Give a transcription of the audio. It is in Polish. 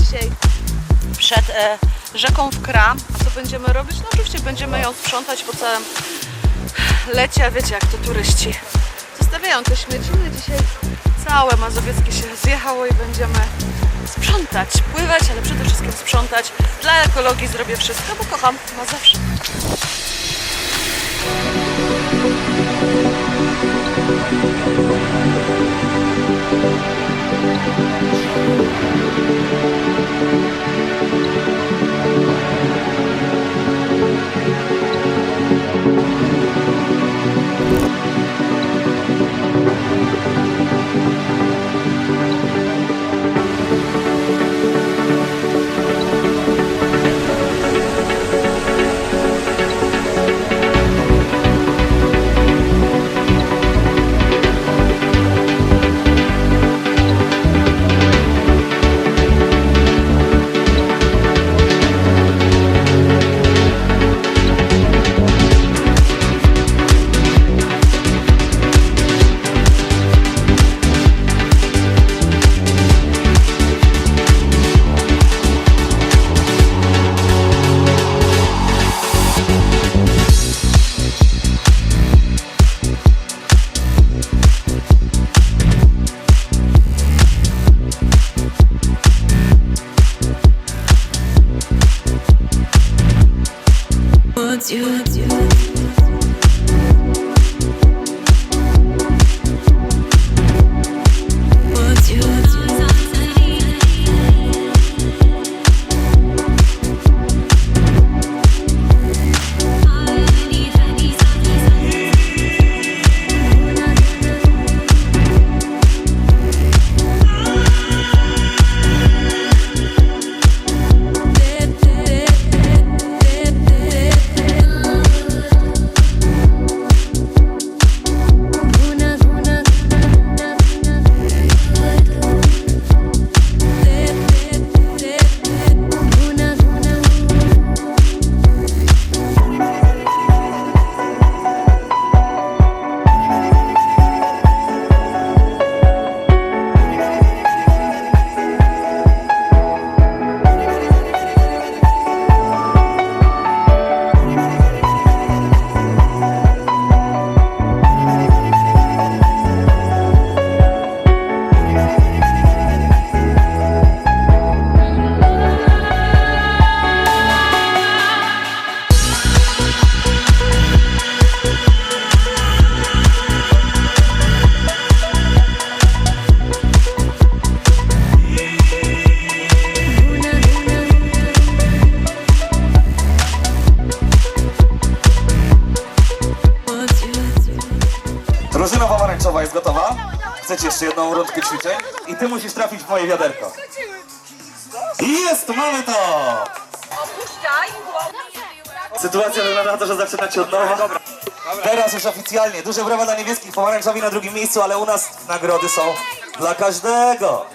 Dzisiaj przed e, rzeką w Kra. A co będziemy robić? No oczywiście będziemy ją sprzątać po całym lecie. Wiecie jak to turyści zostawiają te śmieci. Dzisiaj całe Mazowieckie się zjechało i będziemy sprzątać, pływać, ale przede wszystkim sprzątać. Dla ekologii zrobię wszystko, bo kocham Chcecie jeszcze jedną rundkę ćwiczeń? I ty musisz trafić w moje wiaderko. Jest, mamy to! Sytuacja wygląda na to, że zaczynacie od nowa. Teraz już oficjalnie. Duże brawa dla niebieskich, pomarańczowi na drugim miejscu, ale u nas nagrody są dla każdego.